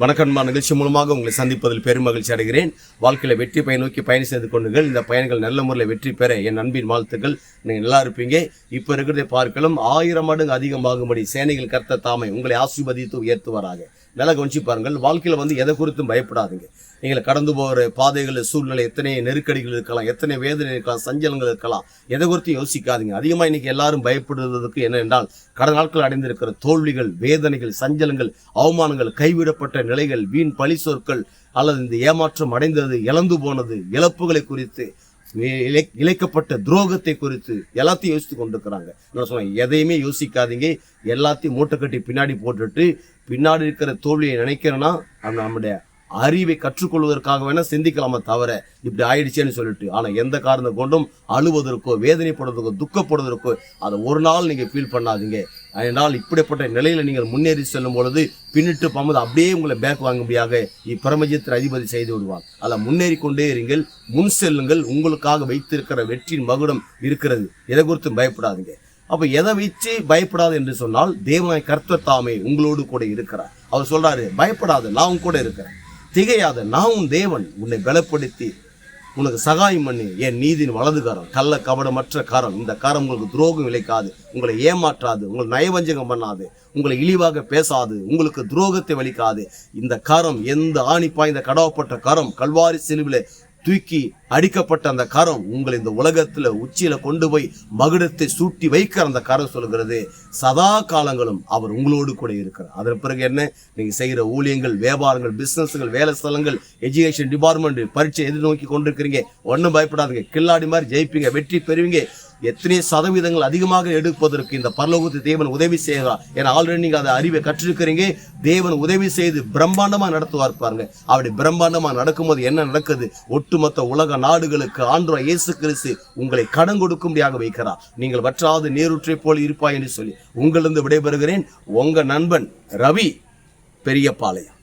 வணக்கம்மா நிகழ்ச்சி மூலமாக உங்களை சந்திப்பதில் பெரும் மகிழ்ச்சி அடைகிறேன். வாழ்க்கையில் வெற்றி பயன் நோக்கி பயணம் செய்து கொண்டுகள் இந்த பயணங்கள் நல்ல முறையில் வெற்றி பெற என் அன்பின் வாழ்த்துக்கள். நீங்கள் நல்லா இருப்பீங்க. இப்போ இருக்கிறதை பார்க்கலாம் ஆயிரம் மடங்கு அதிகமாகும்படி சேனைகள் கர்த்த தாமை உங்களை ஆசீர்வதித்து உயர்த்துவாராக. நல்லா கவனிச்சு பாருங்கள் வாழ்க்கையில் வந்து எதை குறித்தும் பயப்படாதீங்க. நீங்கள் கடந்து போகிற பாதைகள் சூழ்நிலை எத்தனை நெருக்கடிகள் இருக்கலாம் எத்தனை வேதனை இருக்கலாம் சஞ்சலங்கள் இருக்கலாம் எதை குறித்தும் யோசிக்காதீங்க. அதிகமாக இன்னைக்கு எல்லாரும் பயப்படுவதற்கு என்னென்றால் கடந்த நாட்கள் அடைந்திருக்கிற தோல்விகள் வேதனைகள் சஞ்சலங்கள் அவமானங்கள் கைவிடப்பட்ட நிலைகள் வீண் பழி சொற்கள் அல்லது இந்த ஏமாற்றம் அடைந்தது இழந்து போனது இழப்புகளை குறித்து இழைக்கப்பட்ட துரோகத்தை குறித்து எல்லாத்தையும் யோசித்து கொண்டிருக்கிறாங்க. நான் சொன்னேன் எதையுமே யோசிக்காதீங்க. எல்லாத்தையும் மூட்டை கட்டி பின்னாடி போட்டுட்டு பின்னாடி இருக்கிற தோல்வியை நினைக்கிறேன்னா அது நம்முடைய அறிவை கற்றுக்கொள்வதற்காக வேணா சிந்திக்கலாமா தவிர இப்படி ஆயிடுச்சேன்னு சொல்லிட்டு ஆனால் எந்த காரணத்தை கொண்டும் அழுவதற்கோ வேதனைப்படுவதற்கோ துக்கப்படுவதற்கோ அதை ஒரு நாள் நீங்கள் ஃபீல் பண்ணாதீங்க. அதனால் இப்படிப்பட்ட நிலையில் நீங்கள் முன்னேறி செல்லும் பொழுது பின்னிட்டு போகும்போது அப்படியே உங்களை பேக் வாங்கும்படியாக இப்பிரமஜத்தின் அதிபதி செய்து விடுவார். அதில் முன்னேறி கொண்டே இருங்கள் முன் செல்லுங்கள் உங்களுக்காக வைத்திருக்கிற வெற்றியின் மகுடம் இருக்கிறது. எதை குறித்தும் பயப்படாதீங்க. அப்போ எதை வச்சு பயப்படாது என்று சொன்னால் தேவனாய் கர்த்தர் தாமே உங்களோடு கூட இருக்கிறார். அவர் சொல்றாரு பயப்படாது நான் கூட இருக்கிறேன். திகையாத நான் உன் தேவன். உன்னை பலப்படுத்தி உனக்கு சகாயம் பண்ணி. என் நீதியின் வலதுகாரம் கள்ள கபடமற்ற காரம் இந்த காரம் உங்களுக்கு துரோகம் விளைக்காது உங்களை ஏமாற்றாது. உங்களை நயவஞ்சகம் பண்ணாது. உங்களை இழிவாக பேசாது. உங்களுக்கு துரோகத்தை வலிக்காது. இந்த கரம் எந்த ஆணி பாய்ந்த கடவப்பட்ட கரம்? கல்வாரி செலுவிலே தூக்கி அடிக்கப்பட்ட அந்த கரம் உங்களை இந்த உலகத்துல உச்சியில கொண்டு போய் மகுடத்தை சூட்டி வைக்கிற அந்த கரம் சொல்கிறது சதா காலங்களும் அவர் உங்களோடு கூட இருக்கிறார். அதன் பிறகு என்ன? நீங்க செய்கிற ஊழியங்கள் வியாபாரங்கள் பிசினஸ்கள் வேலை ஸ்தலங்கள் எஜுகேஷன் டிபார்ட்மெண்ட் பரீட்சை எதிர்நோக்கி கொண்டிருக்கிறீங்க. ஒன்றும் பயப்படாதீங்க. கில்லாடி மாதிரி ஜெயிப்பீங்க வெற்றி பெறுவீங்க. எத்தனை சதவீதங்கள் அதிகமாக எடுப்பதற்கு இந்த பரலோகத்து தேவன் உதவி செய்கிறார் ஏன்னா ஆல்ரெடி நீங்க அதை அறிவை கற்றிருக்கிறீங்க. தேவன் உதவி செய்து பிரம்மாண்டமா நடத்துவார் பாருங்க. அப்படி பிரம்மாண்டமா நடக்கும்போது என்ன நடக்குது? ஒட்டுமொத்த உலக நாடுகளுக்கு ஆண்டோ இயேசு கிறிஸ்து உங்களை கடன் கொடுக்கும்படியாக வைக்கிறார். நீங்கள் வற்றாவது நீரூற்றை போல் இருப்பாய் என்று சொல்லி உங்களிருந்து விடைபெறுகிறேன். உங்க நண்பன் ரவி பெரியபாளையம்